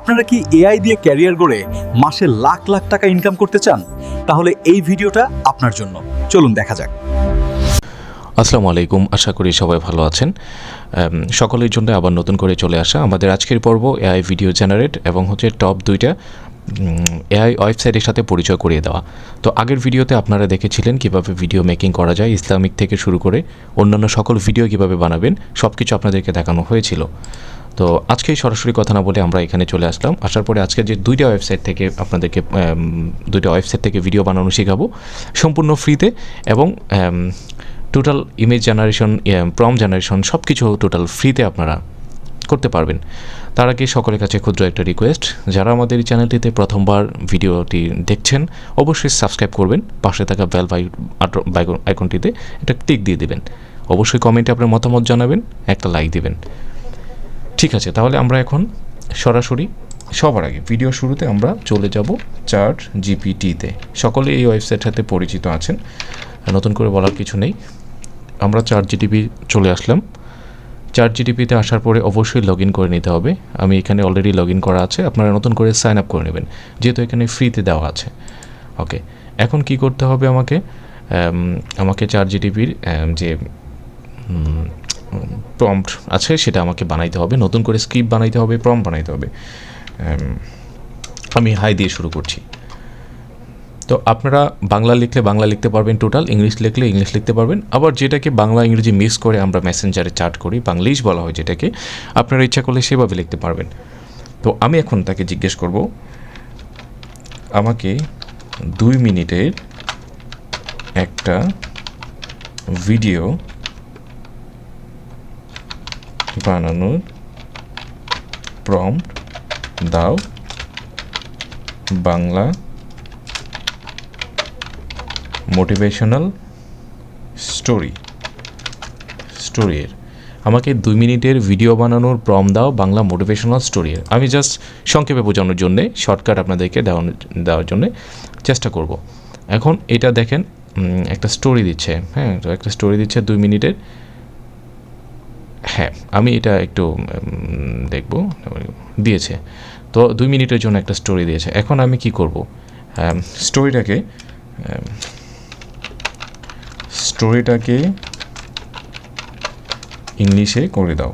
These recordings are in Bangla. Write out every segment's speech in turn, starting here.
আপনারা কি এআই দিয়ে ক্যারিয়ার গড়ে মাসে লাখ লাখ টাকা ইনকাম করতে চান? তাহলে এই ভিডিওটা আপনার জন্য। চলুন দেখা যাক। আসসালামু আলাইকুম, আশা করি সবাই ভালো আছেন। সকলের জন্য আবার নতুন করে চলে আসা আমাদের আজকের পর্ব এআই ভিডিও জেনারেট এবং হচ্ছে টপ দুইটা এআই ওয়েবসাইটের সাথে পরিচয় করিয়ে দেওয়া। তো আগের ভিডিওতে আপনারা দেখেছিলেন কীভাবে ভিডিও মেকিং করা যায়, ইসলামিক থেকে শুরু করে অন্যান্য সকল ভিডিও কীভাবে বানাবেন সব কিছু আপনাদেরকে দেখানো হয়েছিল। তো আজকেই সরাসরি কথা না বলে আমরা এখানে চলে আসলাম। আসার পরে আজকে যে দুইটা ওয়েবসাইট থেকে আপনাদেরকে দুইটা ওয়েবসাইট থেকে ভিডিও বানানো শেখাবো সম্পূর্ণ ফ্রিতে এবং total image generation prompt generation সব কিছু টোটাল ফ্রিতে আপনারা করতে পারবেন। তার আগে সকলের কাছে ক্ষুদ্র একটা রিকোয়েস্ট যারা আমাদের এই চ্যানেলটিতে প্রথমবার ভিডিওটি দেখছেন, অবশ্যই সাবস্ক্রাইব করবেন, পাশে থাকা বেল আইকনটিতে একটা টিক দিয়ে দিবেন। অবশ্যই কমেন্টে আপনার মতামত জানাবেন, একটা লাইক দিবেন। ঠিক আছে, তাহলে আমরা এখন সরাসরি সবার আগে ভিডিও শুরুতে আমরা চলে যাব চার্ট জিপিটিতে সকলে এই ওয়েবসাইট সাথে পরিচিত আছেন নতুন করে বলার কিছু নেই। আমরা চার জিটিপি চলে আসলাম। চার জিটিপিতে আসার পরে অবশ্যই লগ করে নিতে হবে। আমি এখানে অলরেডি লগ করা আছে, আপনারা নতুন করে সাইন আপ করে নেবেন, যেহেতু এখানে ফ্রিতে দেওয়া আছে। ওকে এখন কি করতে হবে আমাকে? আমাকে চার জিটিপির যে প্রম্পট আছে, সেটা আমাকে বানাইতে হবে। নতুন করে স্ক্রিপ্ট বানাইতে হবে প্রম্পট বানাইতে হবে। আমি হাই দিয়ে শুরু করছি। তো আপনারা বাংলা লিখলে বাংলা লিখতে পারবেন টোটাল ইংলিশ লিখলে ইংলিশ লিখতে পারবেন। আবার যেটাকে বাংলা, ইংরেজি মিক্স করে আমরা মেসেঞ্জারে চার্ট করি, বাংলিশ বলা হয় যেটাকে, আপনারা ইচ্ছা করলে সেভাবে লিখতে পারবেন। তো আমি এখন তাকে জিজ্ঞেস করব, আমাকে দুই মিনিটের একটা ভিডিও বানানোর প্রম্পট দাও। বাংলা। মোটিভেশনাল স্টোরি স্টোরির আমাকে দুই মিনিটের ভিডিও বানানোর প্রম দাও, বাংলা মোটিভেশনাল স্টোরির আমি জাস্ট সংক্ষেপে বোঝানোর জন্যে শর্টকাট আপনাদেরকে দেওয়ার দেওয়ার জন্যে চেষ্টা করব। এখন এটা দেখেন একটা স্টোরি দিচ্ছে। হ্যাঁ তো একটা স্টোরি দিচ্ছে দুই মিনিটের। হ্যাঁ আমি এটা একটু দেখব। দিয়েছে। তো দুই মিনিটের জন্য একটা স্টোরি দিয়েছে। এখন আমি কি করব? স্টোরিটাকে স্টোরিটাকে ইংলিশে করে দাও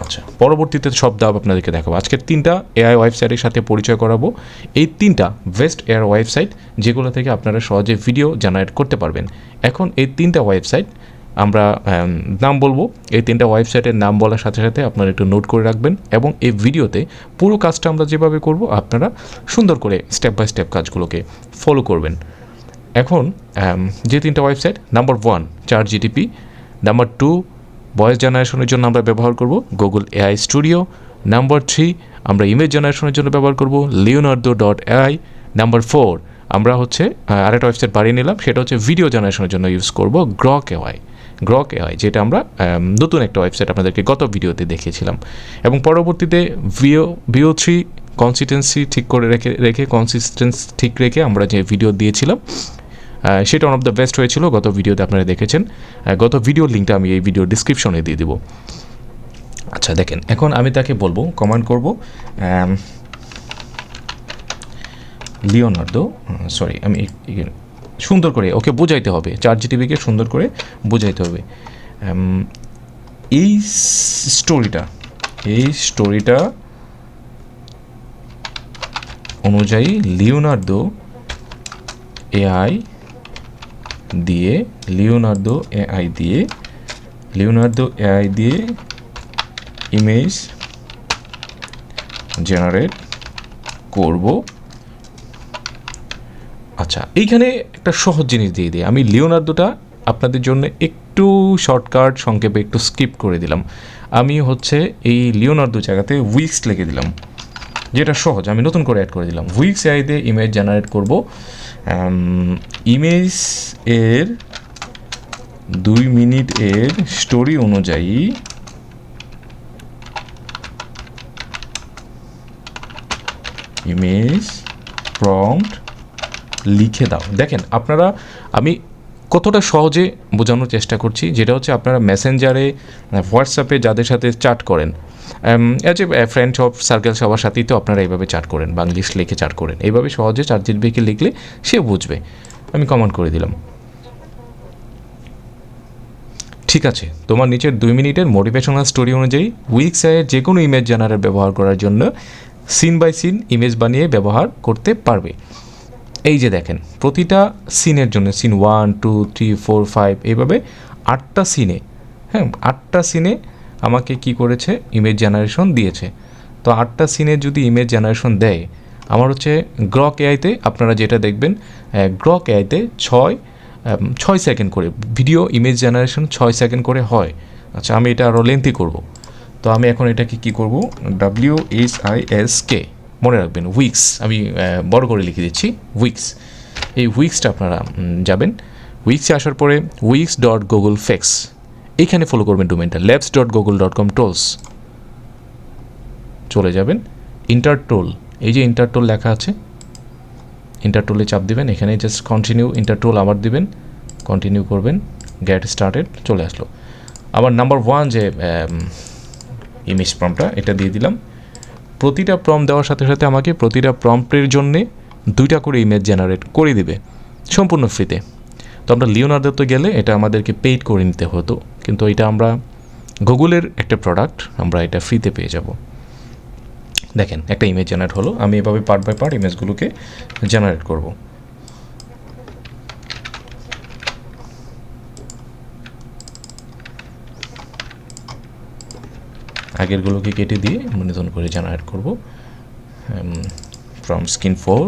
আচ্ছা পরবর্তীতে সব দাব আপনাদেরকে দেখাবো। আজকের তিনটা এআই ওয়েবসাইটের সাথে পরিচয় করাবো। এই তিনটা বেস্ট এয়ার ওয়েবসাইট যেগুলো থেকে আপনারা সহজে ভিডিও জেনারেট করতে পারবেন। এখন এই তিনটা ওয়েবসাইট আমরা নাম বলব। এই তিনটা ওয়েবসাইটের নাম বলার সাথে সাথে আপনারা একটু নোট করে রাখবেন এবং এই ভিডিওতে পুরো কাজটা আমরা যেভাবে করব, আপনারা সুন্দর করে স্টেপ বাই স্টেপ কাজগুলোকে ফলো করবেন। এখন যে তিনটা ওয়েবসাইট, নাম্বার ওয়ান চার জিটিপি নাম্বার টু ভয়েস জেনারেশনের জন্য আমরা ব্যবহার করব Google AI studio number three আমরা ইমেজ জেনারেশনের জন্য ব্যবহার করব Leonardo dot AI number four আমরা হচ্ছে আরেকটা ওয়েবসাইট বাড়িয়ে নিলাম, সেটা হচ্ছে ভিডিও জেনারেশনের জন্য ইউজ করব গ্রক এআই গ্রক এআই যেটা আমরা নতুন একটা ওয়েবসাইট আপনাদেরকে গত ভিডিওতে দেখিয়েছিলাম। এবং পরবর্তীতে ভিও ভিও থ্রি কনসিস্টেন্সি ঠিক করে রেখে রেখে কনসিস্টেন্স ঠিক রেখে আমরা যে ভিডিও দিয়েছিলাম সেটা ওয়ান অফ দ্য বেস্ট হয়েছিল, গত ভিডিওতে আপনারা দেখেছেন। গত ভিডিওর লিঙ্কটা আমি এই ভিডিও ডিসক্রিপশনে দিয়ে দিব। আচ্ছা দেখেন, এখন আমি তাকে বলব কমান্ড করব লিওনার্দো সরি আমি সুন্দর করে, ওকে বোঝাইতে হবে চার জিটিভিকে সুন্দর করে বোঝাইতে হবে। এই স্টোরিটা এই স্টোরিটা অনুযায়ী লিওনার্দো এআই দিয়ে, লিওনার্দো এআই দিয়ে, লিওনার্দো এআই দিয়ে ইমেজ জেনারেট করব। আচ্ছা এইখানে একটা সহজ জিনিস দিয়ে দিই। আমি লিওনার্দোটা আপনাদের জন্য একটু শর্টকাট সংক্ষেপে একটু স্কিপ করে দিলাম। আমি হচ্ছে এই লিওনার্দো জায়গাতে উইক্স লিখে দিলাম, যেটা সহজ। আমি নতুন করে অ্যাড করে দিলাম। উইক্স আইতে ইমেজ জেনারেট করব। ইমেজ এর দুই মিনিট এর স্টোরি অনুযায়ী ইমেজ প্রম্পট লিখে দাও। দেখেন, আপনারা, আমি কতটা সহজে বোঝানোর চেষ্টা করছি, যেটা হচ্ছে আপনারা মেসেঞ্জারে হোয়াটসঅ্যাপে যাদের সাথে চ্যাট করেন as a friend of circle সবার সাথেই তো আপনারা এইভাবে চার্ট করেন, বা ইংলিশ লিখে চার্ট করেন। এইভাবে সহজে চার জিবিকে লিখলে সে বুঝবে। আমি কমেন্ট করে দিলাম। ঠিক আছে, তোমার নিচের দুই মিনিটের মোটিভেশনাল স্টোরি অনুযায়ী উইক্সায়ের যে কোনো ইমেজ জেনারেট ব্যবহার করার জন্য সিন বাই সিন ইমেজ বানিয়ে ব্যবহার করতে পারবে। এই যে দেখেন, প্রতিটা সিনের জন্য scene one two three four five এইভাবে আটটা সিনে হ্যাঁ আটটা সিনে আমাকে কি করেছে? ইমেজ জেনারেশন দিয়েছে। তো আটটা সিনে যদি ইমেজ জেনারেশন দেয়, আমার হচ্ছে গ্রক এআইতে আপনারা যেটা দেখবেন গ্রক এআইতে ছয় ছয় সেকেন্ড করে ভিডিও ইমেজ জেনারেশন ছয় সেকেন্ড করে হয়। আচ্ছা আমি এটা আরও লেন্থি করব। তো আমি এখন এটাকে কি করব? W S I S K মনে রাখবেন উইক্স আমি বড় করে লিখে দিচ্ছি উইক্স এই উইক্সটা আপনারা যাবেন। উইক্সে আসার পরে উইক্স ডট গুগল ফেক্স এইখানে ফলো করবেন ডোমেনটা labs dot Google dot com tools চলে যাবেন ইন্টারটোল এই যে ইন্টারটোল লেখা আছে ইন্টারটোলে চাপ দিবেন, এখানে জাস্ট কন্টিনিউ ইন্টারটোল আবার দিবেন কন্টিনিউ করবেন গেট স্টার্টেড চলে আসলো। আবার নাম্বার ওয়ান যে ইমেজ প্রম্পটা এটা দিয়ে দিলাম। প্রতিটা প্রম দেওয়ার সাথে সাথে আমাকে প্রতিটা প্রম্পটের জন্যে দুইটা করে ইমেজ জেনারেট করে দিবে, সম্পূর্ণ ফ্রিতে তো আমরা লিওনার্দোতে গেলে এটা আমাদেরকে পেইড করে নিতে হতো। কিন্তু এটা আমরা গুগলের একটা প্রোডাক্ট আমরা এটা ফ্রিতে পেয়ে যাব। দেখেন, একটা ইমেজ জেনারেট হলো, আমি এভাবে পার্ট বাই পার্ট ইমেজগুলোকে জেনারেট করব। আগেরগুলোকে কেটে দিয়ে আমরা নতুন করে জেনারেট করব। From screen four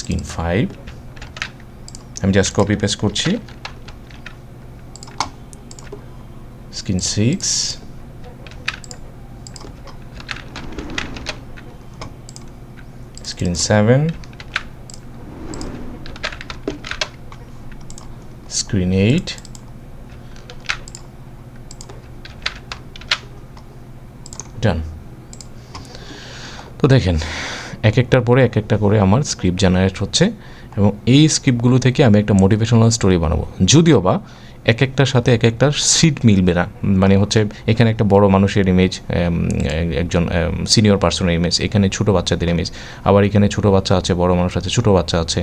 screen five আমি জাস্ট কপি পেস্ট করছি। Screen six screen seven screen eight done তো দেখেন এক একটার পরে এক একটা করে আমার স্ক্রিপ্ট জেনারেট হচ্ছে এবং এই স্ক্রিপ্টগুলো থেকে আমি একটা মোটিভেশনাল স্টোরি বানাবো। যদিও বা এক একটার সাথে এক একটা সিট মিলবে না। মানে হচ্ছে এখানে একটা বড় মানুষের ইমেজ একজন সিনিয়র পার্সনের ইমেজ এখানে ছোটো বাচ্চাদের ইমেজ আবার এখানে ছোটো বাচ্চা আছে, বড় মানুষ আছে, ছোটো বাচ্চা আছে।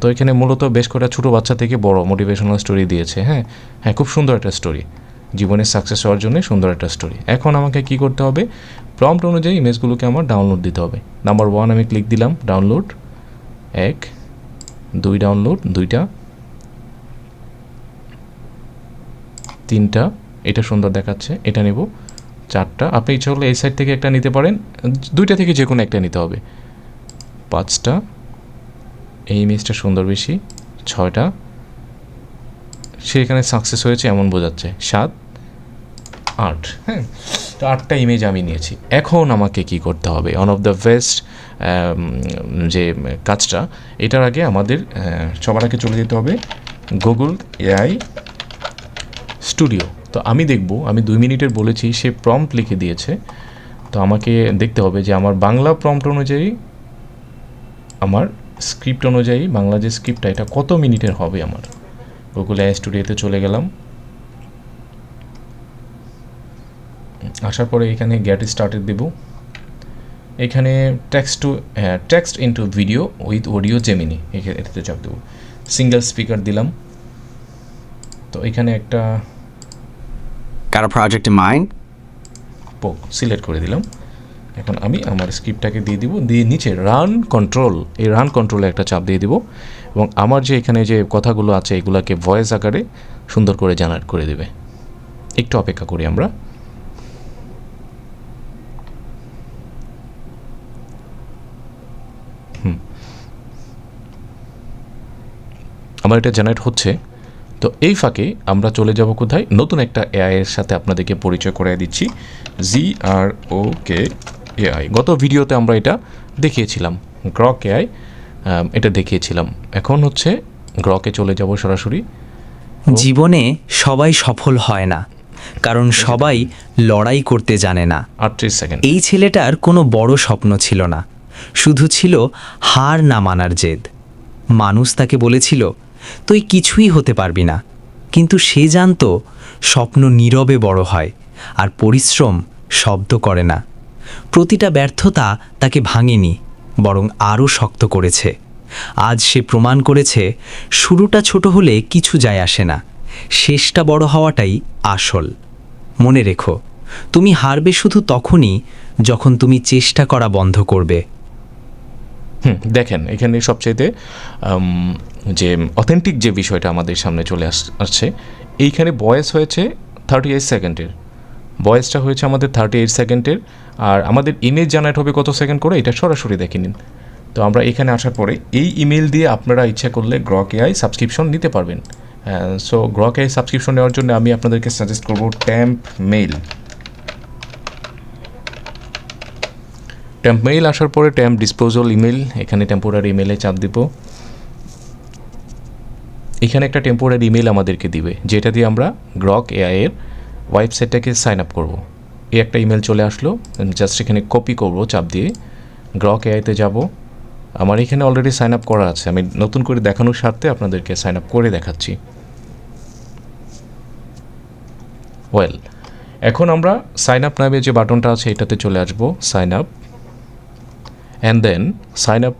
তো এখানে মূলত বেশ কটা ছোটো বাচ্চা থেকে বড় মোটিভেশনাল স্টোরি দিয়েছে। হ্যাঁ হ্যাঁ খুব সুন্দর একটা স্টোরি জীবনে সাকসেস হওয়ার জন্য সুন্দর একটা স্টোরি এখন আমাকে কি করতে হবে? প্রম্পট অনুযায়ী ইমেজগুলোকে আমার ডাউনলোড দিতে হবে। নাম্বার ওয়ান আমি ক্লিক দিলাম ডাউনলোড এক, দুই ডাউনলোড দুইটা। তিনটা, এটা সুন্দর দেখাচ্ছে, এটা নেব। চারটা, আপনি ইচ্ছা করলে এই সাইড থেকে একটা নিতে পারেন। দুইটা থেকে যে কোনো একটা নিতে হবে। পাঁচটা, এই ইমেজটা সুন্দর বেশি। ছয়টা সে এখানে সাকসেস হয়েছে এমন বোঝাচ্ছে। সাত, আট। হ্যাঁ তো আটটা ইমেজ আমি নিয়েছি। এখন আমাকে কি করতে হবে? ওয়ান অফ দ্য বেস্ট যে কাজটা, এটার আগে আমাদের সবার আগে চলে যেতে হবে গুগল এআই স্টুডিও তো আমি দেখব, আমি দুই মিনিটের বলেছি, সে প্রম্পট লিখে দিয়েছে। তো আমাকে দেখতে হবে যে আমার বাংলা প্রম্পট অনুযায়ী, আমার স্ক্রিপ্ট অনুযায়ী, বাংলা যে স্ক্রিপ্টটা এটা কত মিনিটের হবে আমার? গুগল এআই স্টুডিওতে চলে গেলাম। আসার পরে এখানে গেট স্টার্টেড দেব। এখানে টেক্সট টু হ্যাঁ text into video with audio Gemini এটাতে চাপ দেবো। সিঙ্গেল স্পিকার দিলাম। তো এখানে একটা Got a মাইন্ড সিলেক্ট করে দিলাম। এখন আমি আমার স্ক্রিপ্টটাকে দিয়ে দিব, দিয়ে নিচে রান কন্ট্রোল এই রান কন্ট্রোলে একটা চাপ দিয়ে দিব এবং আমার যে এখানে যে কথাগুলো আছে এগুলোকে ভয়েস আকারে সুন্দর করে জেনারেট করে দেবে। একটু অপেক্ষা করি আমরা। আমার এটা জেনারেট হচ্ছে। তো এই ফাঁকে আমরা চলে যাব কোথায়? নতুন একটা এআই এর সাথে আপনাদেরকে পরিচয় করিয়ে দিচ্ছি। জি আর ও কে এআই গত ভিডিওতে আমরা এটা দেখিয়েছিলাম গ্রক এআই এটা দেখিয়েছিলাম। এখন হচ্ছে গ্রকে চলে যাব সরাসরি। জীবনে সবাই সফল হয় না কারণ সবাই লড়াই করতে জানে না। আটত্রিশ সেকেন্ড। এই ছেলেটার কোনো বড় স্বপ্ন ছিল না শুধু ছিল হার না মানার জেদ। মানুষ তাকে বলেছিল তুই কিছুই হতে পারবি না। কিন্তু সে জানতো স্বপ্ন নীরবে বড় হয় আর পরিশ্রম শব্দ করে না। প্রতিটা ব্যর্থতা তাকে ভাঙেনি বরং আরও শক্ত করেছে। আজ সে প্রমাণ করেছে শুরুটা ছোট হলে কিছু যায় আসে না শেষটা বড় হওয়াটাই আসল। মনে রেখো তুমি হারবে শুধু তখনই যখন তুমি চেষ্টা করা বন্ধ করবে। হুম দেখেন এখানে সবচাইতে উম, যে অথেন্টিক যে বিষয়টা আমাদের সামনে চলে আস- আসছে এইখানে বয়স হয়েছে থার্টি এইট সেকেন্ডের বয়সটা হয়েছে আমাদের থার্টি এইট সেকেন্ডের আর আমাদের ইমেজ জেনারেট হবে কত সেকেন্ড করে, এটা সরাসরি দেখে নিন। তো আমরা এখানে আসার পরে এই ইমেল দিয়ে আপনারা ইচ্ছা করলে গ্রক এআই সাবস্ক্রিপশন নিতে পারবেন। সো গ্রক এআই সাবস্ক্রিপশন নেওয়ার জন্য আমি আপনাদেরকে সাজেস্ট করব ট্যাম্প মেইল ট্যাম্প মেইল আসার পরে ট্যাম্প ডিসপোজাল ইমেল এখানে টেম্পোরারি ইমেলে চাপ দিব। এখানে একটা টেম্পোরারি ইমেল আমাদেরকে দিবে, যেটা দিয়ে আমরা গ্রক এআই এর ওয়েবসাইটটাকে সাইন আপ করব। এই একটা ইমেল চলে আসলো জাস্ট এখানে কপি করব চাপ দিয়ে। গ্রক এআইতে যাব। আমার এখানে অলরেডি সাইন আপ করা আছে। আমি নতুন করে দেখানোর স্বার্থে আপনাদেরকে সাইন আপ করে দেখাচ্ছি। ওয়েল এখন আমরা সাইন আপ নামে যে বাটনটা আছে, এটাতে চলে আসব sign up and then sign up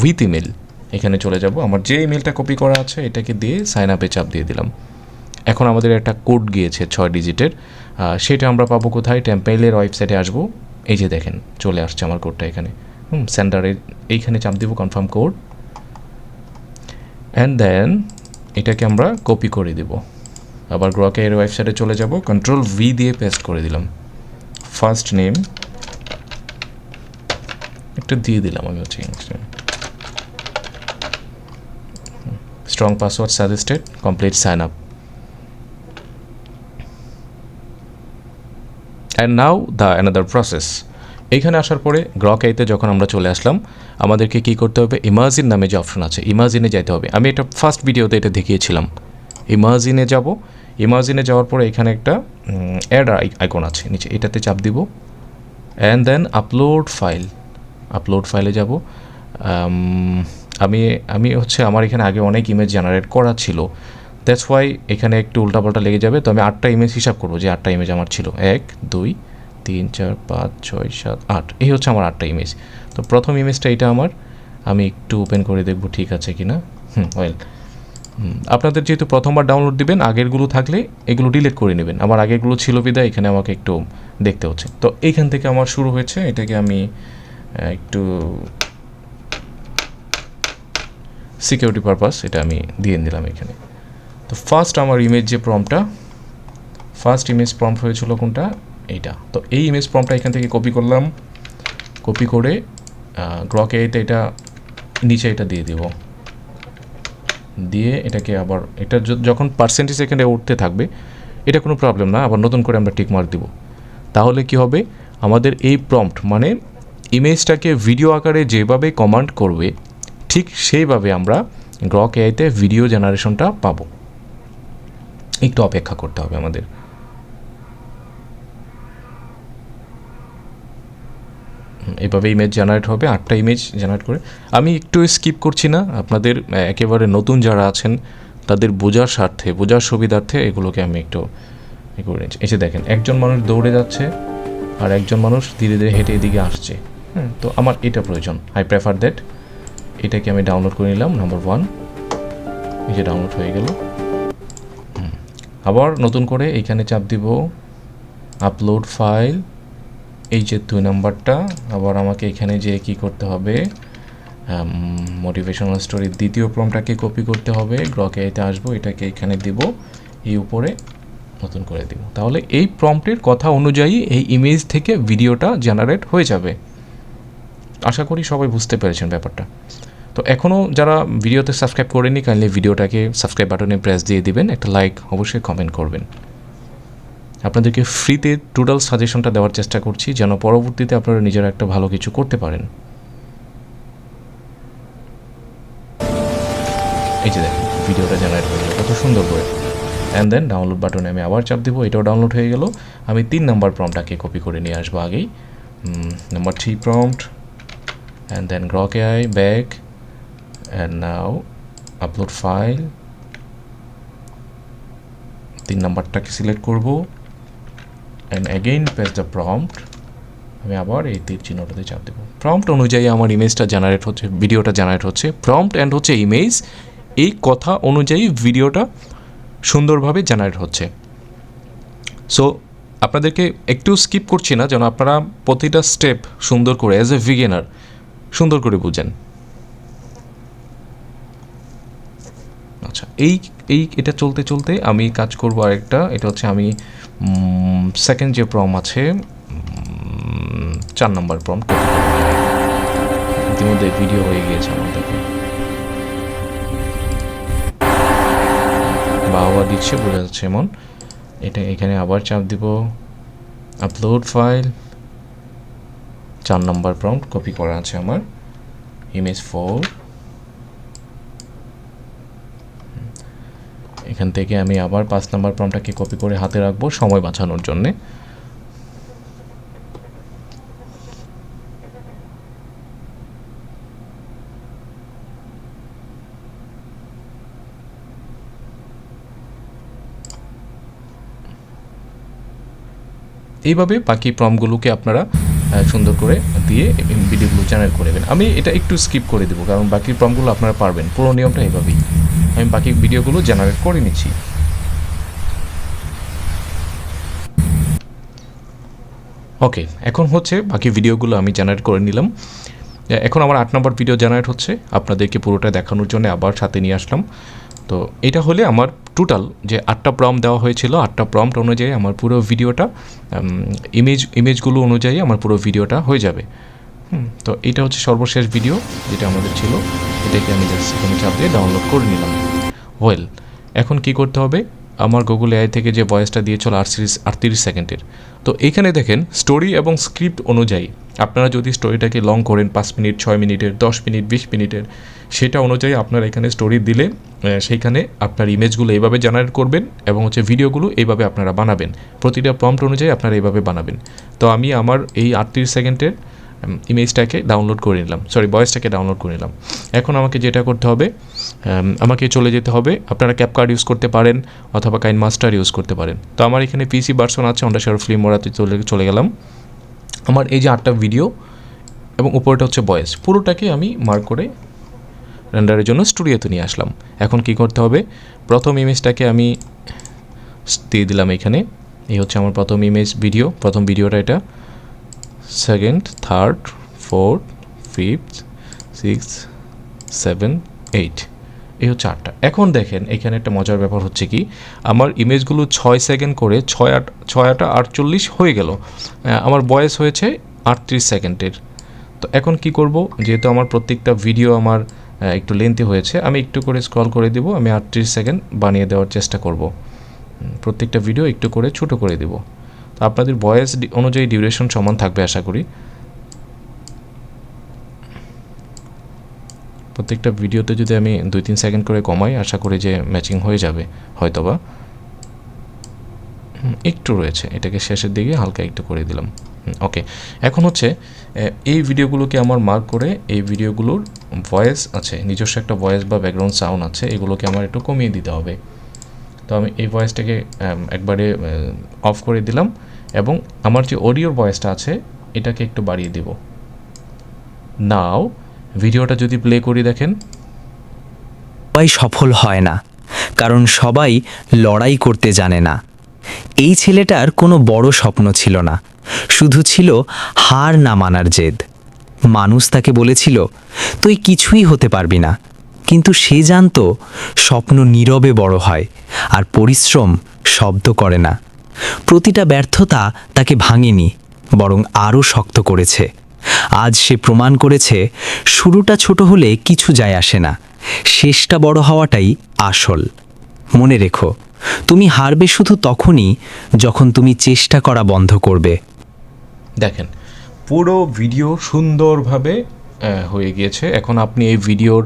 with email এখানে চলে যাব। আমার যে ইমেলটা কপি করা আছে, এটাকে দিয়ে সাইন আপে চাপ দিয়ে দিলাম। এখন আমাদের একটা কোড গিয়েছে ছয় ডিজিটের সেটা আমরা পাবো কোথায়? টেম্পেলের ওয়েবসাইটে আসব। এই যে দেখেন, চলে আসছে আমার কোডটা এখানে। হুম সেন্টারের এইখানে চাপ দিব কনফার্ম কোড অ্যান্ড দেন এটাকে আমরা কপি করে দিব। আবার গ্রকের ওয়েবসাইটে চলে যাব। কন্ট্রোল ভি দিয়ে পেস্ট করে দিলাম। ফার্স্ট নেম একটা দিয়ে দিলাম আমি হচ্ছে strong password suggested complete sign up and now the another process এইখানে আসার পরে গ্রক আইতে যখন আমরা চলে আসলাম, আমাদেরকে কি করতে হবে? ইমাজিন নামে যে অপশন আছে ইমাজিনে যেতে হবে। আমি এটা ফার্স্ট ভিডিওতে এটা দেখিয়েছিলাম। ইমাজিনে যাব। ইমাজিনে যাওয়ার পরে এখানে একটা অ্যাড আইকন আছে। নিচে এটাতে চাপ দিব। And then upload file upload ফাইলে যাব। আমি আমি হচ্ছে আমার এখানে আগে অনেক ইমেজ জেনারেট করা ছিল। দ্যাটস ওয়াই এখানে একটু উল্টাপাল্টা লেগে যাবে। তো আমি আটটা ইমেজ হিসাব করব, যে আটটা ইমেজ আমার ছিল। এক, দুই, তিন, চার, পাঁচ, ছয়, সাত, আট। এই হচ্ছে আমার আটটা ইমেজ তো প্রথম ইমেজটা এটা আমার। আমি একটু ওপেন করে দেখব ঠিক আছে কি না হুম। ওয়েল আপনাদের যেহেতু প্রথমবার ডাউনলোড দিবেন, আগেরগুলো থাকলে এগুলো ডিলিট করে নেবেন। আমার আগেরগুলো ছিল বিদায়, এখানে আমাকে একটু দেখতে হচ্ছে। তো এইখান থেকে আমার শুরু হয়েছে। এটাকে আমি একটু সিকিউরিটি পারপাস এটা আমি দিয়ে দিলাম এখানে। তো ফার্স্ট আমার ইমেজ যে প্রমটা ফার্স্ট ইমেজ প্রম্পট হয়েছিল কোনটা? এইটা। তো এই ইমেজ প্রমটা এখান থেকে কপি করলাম। কপি করে গ্রকে এতে এটা নিচে এটা দিয়ে দিব। দিয়ে এটাকে আবার, এটা যখন পার্সেন্টেজ এখানে উঠতে থাকবে, এটা কোনো প্রবলেম না, আবার নতুন করে আমরা টিক মার্ক দিব। তাহলে কি হবে? আমাদের এই প্রম্পট মানে ইমেজটাকে ভিডিও আকারে যেভাবে কমান্ড করবে, ঠিক সেইভাবে আমরা গ্রক এআইতে ভিডিও জেনারেশনটা পাবো। একটু অপেক্ষা করতে হবে আমাদের। এভাবে ইমেজ জেনারেট হবে, আটটা ইমেজ জেনারেট করে। আমি একটু স্কিপ করছি না, আপনাদের একেবারে নতুন যারা আছেন, তাদের বোঝার স্বার্থে, বোঝার সুবিধার্থে এগুলোকে আমি একটু করে এসে দেখেন, একজন মানুষ দৌড়ে যাচ্ছে, আর একজন মানুষ ধীরে ধীরে হেঁটে এদিকে আসছে। হ্যাঁ তো আমার এটা প্রয়োজন। আই প্রেফার দ্যাট এটাকে আমি ডাউনলোড করে নিলাম নাম্বার ওয়ান এই যে ডাউনলোড হয়ে গেল। আবার নতুন করে এইখানে চাপ দিব আপলোড ফাইল এই যে দুই নাম্বারটা, আবার আমাকে এখানে যে কি করতে হবে মোটিভেশনাল স্টোরির দ্বিতীয় প্রমটাকে কপি করতে হবে গ্রকে এতে আসব, এটাকে এখানে দিব, এই উপরে নতুন করে দিব। তাহলে এই প্রম্পটের কথা অনুযায়ী এই ইমেজ থেকে ভিডিওটা জেনারেট হয়ে যাবে। আশা করি সবাই বুঝতে পেরেছেন ব্যাপারটা। তো এখনও যারা ভিডিওতে সাবস্ক্রাইব করেনি কাইন্ডলি ভিডিওটাকে সাবস্ক্রাইব বাটনে প্রেস দিয়ে দিবেন, একটা লাইক অবশ্যই কমেন্ট করবেন। আপনাদেরকে ফ্রিতে টোটাল সাজেশনটা দেওয়ার চেষ্টা করছি, যেন পরবর্তীতে আপনারা নিজেরা একটা ভালো কিছু করতে পারেন। এই যে দেখেন, ভিডিওটা জেনারেট হয়ে গেল, কত সুন্দর করে। অ্যান্ড দেন ডাউনলোড বাটনে আমি আবার চাপ দেবো, এটাও ডাউনলোড হয়ে গেল। আমি তিন নাম্বার প্রম্পটাকে কপি করে নিয়ে আসব আগেই। Number three prompt and then গ্রকে I back and now, upload file. তিন নাম্বারটাকে সিলেক্ট করব। And again press the prompt আমি আবার এই তীর চিহ্নটাতে চাপ দেবো। প্রম্পট অনুযায়ী আমার ইমেজটা জেনারেট হচ্ছে ভিডিওটা জেনারেট হচ্ছে। প্রম্পট অ্যান্ড হচ্ছে ইমেজ এই কথা অনুযায়ী ভিডিওটা সুন্দরভাবে জেনারেট হচ্ছে। সো আপনাদেরকে একটু স্কিপ করছি না, যেন আপনারা প্রতিটা স্টেপ সুন্দর করে অ্যাজ এ বিগিনার সুন্দর করে বুঝেন। আচ্ছা এই এই, এটা চলতে চলতে আমি কাজ করব আরেকটা, এটা হচ্ছে আমি সেকেন্ড যে প্রম আছে চার নম্বর প্রম ইতিমধ্যে ভিডিও হয়ে গিয়েছে আমার দেখে বাহবা দিচ্ছে, বোঝা যাচ্ছে এমন। এটা এখানে আবার চাপ দিব। আপলোড ফাইল চার নম্বর প্রম্পট কপি করা আছে আমার। ইমেজ ফোর এখান থেকে আমি আবার পাঁচ নাম্বার প্রমটাকে কপি করে হাতে রাখব সময় বাঁচানোর জন্যে। এইভাবে বাকি প্রমগুলোকে আপনারা সুন্দর করে দিয়ে ভিডিওগুলো চ্যানেল করে নেবেন। আমি এটা একটু স্কিপ করে দেবো, কারণ বাকি প্রমগুলো আপনারা পারবেন। পুরো নিয়মটা এইভাবেই। আমি বাকি ভিডিওগুলো জেনারেট করে নিচ্ছি। ওকে এখন হচ্ছে বাকি ভিডিওগুলো আমি জেনারেট করে নিলাম। এখন আমার আট নম্বর ভিডিও জেনারেট হচ্ছে, আপনাদেরকে পুরোটা দেখানোর জন্য আবার সাথে নিয়ে আসলাম। তো এটা হলে আমার টোটাল যে আটটা প্রম দেওয়া হয়েছিল, আটটা প্রম্পট অনুযায়ী আমার পুরো ভিডিওটা ইমেজ ইমেজগুলো অনুযায়ী আমার পুরো ভিডিওটা হয়ে যাবে। হুম, তো এটা হচ্ছে সর্বশেষ ভিডিও যেটা আমাদের ছিল। এটাকে আমি জাস্ট এখানে চাপ দিয়ে ডাউনলোড করে নিলাম। ওয়েল এখন কি করতে হবে? আমার গুগল এআই থেকে যে ভয়েসটা দিয়েছিল আটত্রিশ আটত্রিশ সেকেন্ডের। তো এইখানে দেখেন স্টোরি এবং স্ক্রিপ্ট অনুযায়ী আপনারা যদি স্টোরিটাকে লং করেন পাঁচ মিনিট ছয় মিনিটের দশ মিনিট বিশ মিনিটের সেটা অনুযায়ী আপনার এখানে স্টোরি দিলে সেইখানে আপনার ইমেজগুলো এইভাবে জেনারেট করবেন এবং হচ্ছে ভিডিওগুলো এইভাবে আপনারা বানাবেন। প্রতিটা প্রম্পট অনুযায়ী আপনারা এইভাবে বানাবেন। তো আমি আমার এই আটত্রিশ সেকেন্ডের ইমেজটাকে ডাউনলোড করে নিলাম। সরি ভয়েসটাকে ডাউনলোড করে নিলাম। এখন আমাকে যেটা করতে হবে আমাকে চলে যেতে হবে। আপনারা ক্যাপকার্ড ইউজ করতে পারেন অথবা কাইন মাস্টার ইউজ করতে পারেন। তো আমার এখানে পিসি ভার্সন আছে অন্ডা শেয়ার ফিল্ম ওরাতে চলে চলে গেলাম। আমার এই যে আটটা ভিডিও এবং উপরটা হচ্ছে বয়েস পুরোটাকে আমি মার্ক করে রেন্ডারের জন্য স্টুডিওতে নিয়ে আসলাম। এখন কি করতে হবে? প্রথম ইমেজটাকে আমি দিয়ে দিলাম এখানে। এই হচ্ছে আমার প্রথম ইমেজ ভিডিও প্রথম ভিডিওটা এটা। Second third fourth fifth six seven eight এই হচ্ছে আটটা। এখন দেখেন, এখানে একটা মজার ব্যাপার হচ্ছে কি, আমার ইমেজগুলো ছয় সেকেন্ড করে ছয় আট, ছয় আটা আটচল্লিশ হয়ে গেল। আমার বয়স হয়েছে আটত্রিশ সেকেন্ডের। তো এখন কি করব? যেহেতু আমার প্রত্যেকটা ভিডিও আমার একটু লেন্থি হয়েছে, আমি একটু করে স্ক্রল করে দেব, আমি আটত্রিশ সেকেন্ড বানিয়ে দেওয়ার চেষ্টা করব। প্রত্যেকটা ভিডিও একটু করে ছোট করে দেব। আপনাদের ভয়েস অনুযায়ী ডিউরেশন সমান থাকবে আশা করি। প্রত্যেকটা ভিডিওতে যদি আমি দুই তিন সেকেন্ড করে কমাই, আশা করি যে ম্যাচিং হয়ে যাবে, হয়তোবা। একটু রয়েছে, এটাকে শেষের দিকে হালকা একটু করে দিলাম। ওকে এখন হচ্ছে এই ভিডিওগুলোকে আমার মার্ক করে এই ভিডিওগুলোর ভয়েস আছে, নিজস্ব একটা ভয়েস বা ব্যাকগ্রাউন্ড সাউন্ড আছে, এগুলোকে আমার একটু কমিয়ে দিতে হবে। তো আমি এই ভয়েসটাকে একবারে অফ করে দিলাম এবং আমার যে অডিওর ভয়েসটা আছে, এটাকে একটু বাড়িয়ে দিব। নাও ভিডিওটা যদি প্লে করি দেখেন। সবাই সফল হয় না, কারণ সবাই লড়াই করতে জানে না। এই ছেলেটার কোনো বড় স্বপ্ন ছিল না, শুধু ছিল হার না মানার জেদ। মানুষ তাকে বলেছিল, তুই কিছুই হতে পারবি না কিন্তু সে জানতো স্বপ্ন নীরবে বড় হয় আর পরিশ্রম শব্দ করে না। প্রতিটা ব্যর্থতা তাকে ভাঙেনি, বরং আরও শক্ত করেছে। আজ সে প্রমাণ করেছে, শুরুটা ছোট হলে কিছু যায় আসে না, শেষটা বড় হওয়াটাই আসল। মনে রেখো, তুমি হারবে শুধু তখনই যখন তুমি চেষ্টা করা বন্ধ করবে। দেখেন, পুরো ভিডিও সুন্দরভাবে হয়ে গিয়েছে। এখন আপনি এই ভিডিওর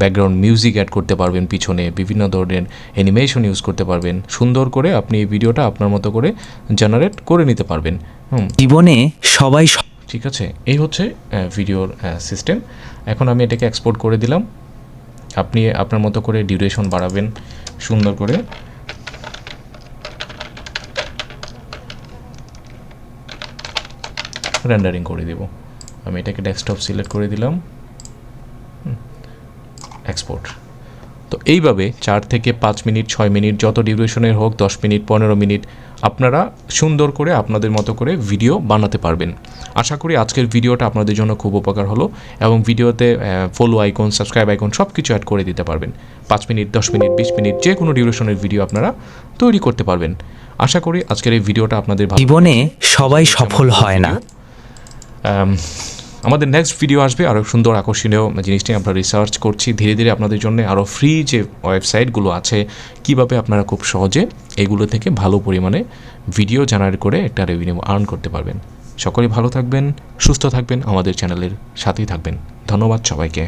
ব্যাকগ্রাউন্ড মিউজিক অ্যাড করতে পারবেন পিছনে বিভিন্ন ধরনের অ্যানিমেশন ইউজ করতে পারবেন। সুন্দর করে আপনি এই ভিডিওটা আপনার মতো করে জেনারেট করে নিতে পারবেন। হুম। জীবনে সবাই ঠিক আছে এই হচ্ছে ভিডিওর সিস্টেম এখন আমি এটাকে এক্সপোর্ট করে দিলাম। আপনি আপনার মতো করে ডিউরেশন বাড়াবেন সুন্দর করে। রেন্ডারিং করে দেব। আমি এটাকে ডেস্কটপ সিলেক্ট করে দিলাম। এক্সপোর্ট তো এইভাবে চার থেকে পাঁচ মিনিট ছয় মিনিট যত ডিউরেশনের হোক দশ মিনিট পনেরো মিনিট আপনারা সুন্দর করে আপনাদের মতো করে ভিডিও বানাতে পারবেন। আশা করি আজকের ভিডিওটা আপনাদের জন্য খুব উপকার হলো এবং ভিডিওতে ফলো আইকন সাবস্ক্রাইব আইকন সব কিছু অ্যাড করে দিতে পারবেন। পাঁচ মিনিট দশ মিনিট বিশ মিনিট যে কোনো ডিউরেশনের ভিডিও আপনারা তৈরি করতে পারবেন। আশা করি আজকের এই ভিডিওটা আপনাদের জীবনে সবাই সফল হয় না। আমাদের নেক্সট ভিডিও আসবে আরও সুন্দর আকর্ষণীয় জিনিসটি আমরা রিসার্চ করছি। ধীরে ধীরে আপনাদের জন্য আরও ফ্রি যে ওয়েবসাইটগুলো আছে, কীভাবে আপনারা খুব সহজে এগুলো থেকে ভালো পরিমাণে ভিডিও জেনারেট করে একটা রেভিনিউ আর্ন করতে পারবেন। সকলে ভালো থাকবেন, সুস্থ থাকবেন, আমাদের চ্যানেলের সাথেই থাকবেন। ধন্যবাদ সবাইকে।